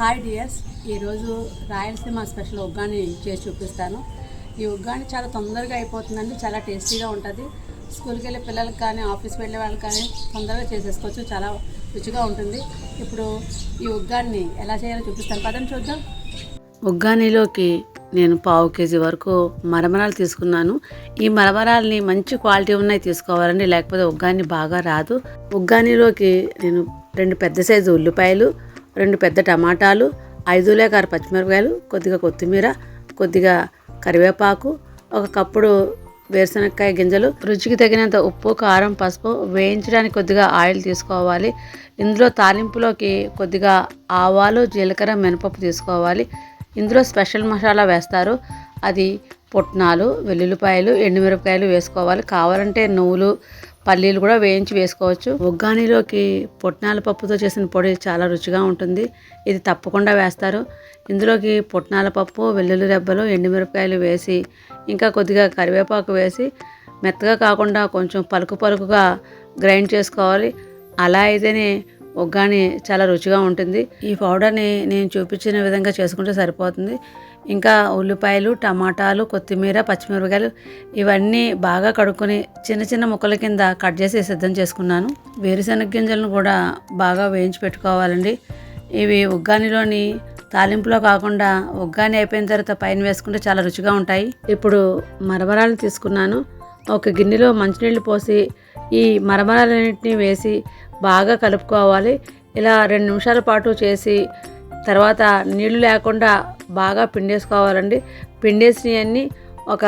Hi dears. ఈరోజు Rayalaseema special uggani చేసి చూపిస్తాను. ఈ ఉగ్గాని చాలా తొందరగా అయిపోతుందండి చాలా టేస్టీగా ఉంటుంది. స్కూల్కి వెళ్ళే పిల్లలకి కానీ ఆఫీస్కి వెళ్ళే వాళ్ళకి కానీ తొందరగా చేసేసుకోవచ్చు చాలా రుచిగా ఉంటుంది. ఇప్పుడు ఈ ఉగ్గాన్ని ఎలా చేయాలో చూపిస్తాను. పదండి చూద్దాం. ఉగ్గానిలోకి నేను పావు కేజీ వరకు మరమరాలు తీసుకున్నాను. ఈ మరమరాలని మంచి క్వాలిటీ ఉన్నాయి తీసుకోవాలండి లేకపోతే ఉగ్గాని బాగా రాదు. ఉగ్గానిలోకి నేను రెండు పెద్ద సైజు ఉల్లిపాయలు రెండు పెద్ద టమాటాలు ఐదు లేక ఆరు పచ్చిమిరపకాయలు కొద్దిగా కొత్తిమీర కొద్దిగా కరివేపాకు ఒక కప్పుడు వేరుశనగకాయ గింజలు రుచికి తగినంత ఉప్పు కారం పసుపు వేయించడానికి కొద్దిగా ఆయిల్ తీసుకోవాలి. ఇందులో తాలింపులోకి కొద్దిగా ఆవాలు జీలకర్ర మినపప్పు తీసుకోవాలి. ఇందులో స్పెషల్ మసాలా వేస్తారు. అది పుట్నాలు వెల్లుల్లిపాయలు ఎండుమిరపకాయలు వేసుకోవాలి. కావాలంటే నువ్వులు పల్లీలు కూడా వేయించి వేసుకోవచ్చు. ఉగ్గానిలోకి పుట్నాల పప్పుతో చేసిన పొడి చాలా రుచిగా ఉంటుంది. ఇది తప్పకుండా వేస్తారు. ఇందులోకి పుట్నాల పప్పు వెల్లుల్లి రెబ్బలు ఎండుమిరపకాయలు వేసి ఇంకా కొద్దిగా కరివేపాకు వేసి మెత్తగా కాకుండా కొంచెం పలుకు పలుకుగా గ్రైండ్ చేసుకోవాలి. అలా అయితేనే ఉగ్గాని చాలా రుచిగా ఉంటుంది. ఈ పౌడర్ని నేను చూపించిన విధంగా చేసుకుంటే సరిపోతుంది. ఇంకా ఉల్లిపాయలు టమాటాలు కొత్తిమీర పచ్చిమిరపకాయలు ఇవన్నీ బాగా కడుక్కొని చిన్న చిన్న ముక్కల కింద కట్ చేసి సిద్ధం చేసుకున్నాను. వేరుశెనగ గింజలను కూడా బాగా వేయించి పెట్టుకోవాలండి. ఇవి ఉగ్గానిలోని తాలింపులో కాకుండా ఉగ్గాని అయిపోయిన తర్వాత పైన వేసుకుంటే చాలా రుచిగా ఉంటాయి. ఇప్పుడు మరమరాలు తీసుకున్నాను. ఒక గిన్నెలో మంచినీళ్ళు పోసి ఈ మరమరాలన్నింటినీ వేసి బాగా కలుపుకోవాలి. ఇలా రెండు నిమిషాల పాటు చేసి తర్వాత నీళ్ళు లేకుండా బాగా పిండేసుకోవాలండి. పిండేసినవన్నీ ఒక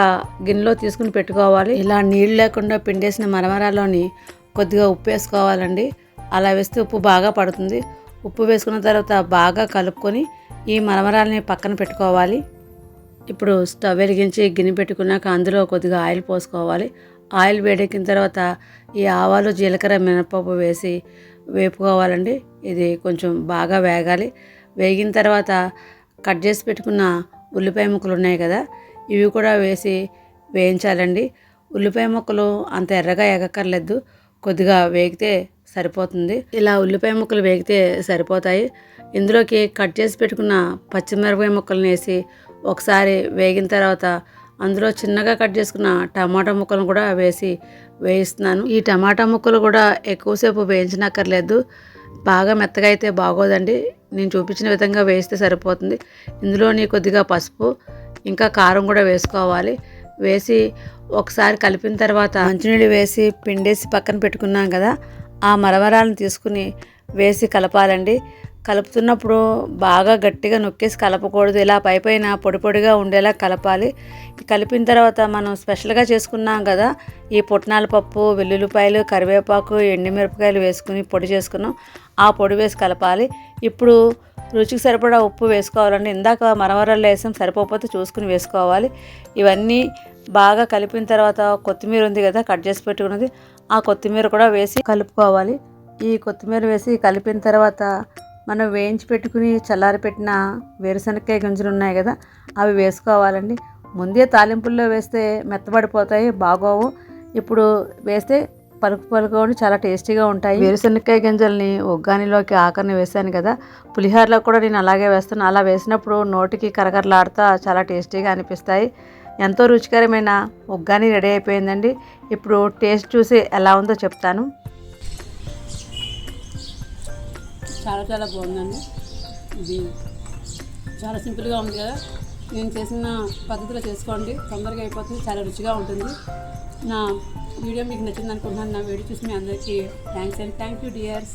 గిన్నెలో తీసుకుని పెట్టుకోవాలి. ఇలా నీళ్ళు లేకుండా పిండేసిన మరమరాలోని కొద్దిగా ఉప్పు వేసుకోవాలండి. అలా వేస్తే ఉప్పు బాగా పడుతుంది. ఉప్పు వేసుకున్న తర్వాత బాగా కలుపుకొని ఈ మరమరాలని పక్కన పెట్టుకోవాలి. ఇప్పుడు స్టవ్ వెలిగించి గిన్నె పెట్టుకున్నాక అందులో కొద్దిగా ఆయిల్ పోసుకోవాలి. ఆయిల్ వేడెక్కిన తర్వాత ఈ ఆవాలు జీలకర్ర మినపప్పు వేసి వేపుకోవాలండి. ఇది కొంచెం బాగా వేగాలి. వేగిన తర్వాత కట్ చేసి పెట్టుకున్న ఉల్లిపాయ ముక్కలు ఉన్నాయి కదా ఇవి కూడా వేసి వేయించాలండి. ఉల్లిపాయ ముక్కలు అంత ఎర్రగా ఎగక్కర్లేదు కొద్దిగా వేగితే సరిపోతుంది. ఇలా ఉల్లిపాయ ముక్కలు వేగితే సరిపోతాయి. ఇందులోకి కట్ చేసి పెట్టుకున్న పచ్చిమిరపకాయ ముక్కలను వేసి ఒకసారి వేగిన తర్వాత అందులో చిన్నగా కట్ చేసుకున్న టమాటా ముక్కలను కూడా వేసి వేయిస్తున్నాను. ఈ టమాటా ముక్కలు కూడా ఎక్కువసేపు వేయించనక్కర్లేదు. బాగా మెత్తగా అయితే బాగోదండి. నేను చూపించిన విధంగా వేస్తే సరిపోతుంది. ఇందులోని కొద్దిగా పసుపు ఇంకా కారం కూడా వేసుకోవాలి. వేసి ఒకసారి కలిపిన తర్వాత మంచినీళ్ళు వేసి పిండేసి పక్కన పెట్టుకున్నాం కదా ఆ మరమరాలను తీసుకుని వేసి కలపాలండి. కలుపుతున్నప్పుడు బాగా గట్టిగా నొక్కేసి కలపకూడదు. ఇలా పై పైన పొడి పొడిగా ఉండేలా కలపాలి. కలిపిన తర్వాత మనం స్పెషల్గా చేసుకున్నాం కదా ఈ పుట్నాల పప్పు వెల్లుల్లిపాయలు కరివేపాకు ఎండుమిరపకాయలు వేసుకుని పొడి చేసుకున్నాం. ఆ పొడి వేసి కలపాలి. ఇప్పుడు రుచికి సరిపడా ఉప్పు వేసుకోవాలండి. ఇందాక మరమరాలు వేసాం సరిపోతే చూసుకుని వేసుకోవాలి. ఇవన్నీ బాగా కలిపిన తర్వాత కొత్తిమీర ఉంది కదా కట్ చేసి పెట్టుకున్నది ఆ కొత్తిమీర కూడా వేసి కలుపుకోవాలి. ఈ కొత్తిమీర వేసి కలిపిన తర్వాత మనం వేయించి పెట్టుకుని చల్లారి పెట్టిన వేరుశనక్కాయ గింజలు ఉన్నాయి కదా అవి వేసుకోవాలండి. ముందే తాలింపుల్లో వేస్తే మెత్తబడిపోతాయి బాగోవు. ఇప్పుడు వేస్తే పలుకు పలుకు చాలా టేస్టీగా ఉంటాయి. వేరుశనక్కాయ గింజల్ని ఒగ్గానిలోకి ఆకరిని వేసాను కదా పులిహోరలో కూడా నేను అలాగే వేస్తాను. అలా వేసినప్పుడు నోటికి కరకరలాడుతా చాలా టేస్టీగా అనిపిస్తాయి. ఎంతో రుచికరమైన ఒగ్గాని రెడీ అయిపోయిందండి. ఇప్పుడు టేస్ట్ చూసి ఎలా ఉందో చెప్తాను. చాలా చాలా బాగుందండి. ఇది చాలా సింపుల్గా ఉంది కదా. నేను చేసిన పద్ధతిలో చేసుకోండి. తొందరగా అయిపోతుంది. చాలా రుచిగా ఉంటుంది. నా వీడియో మీకు నచ్చింది అనుకుంటున్నాను. నా వీడియో చూసి మీ అందరికీ thanks and thank you dears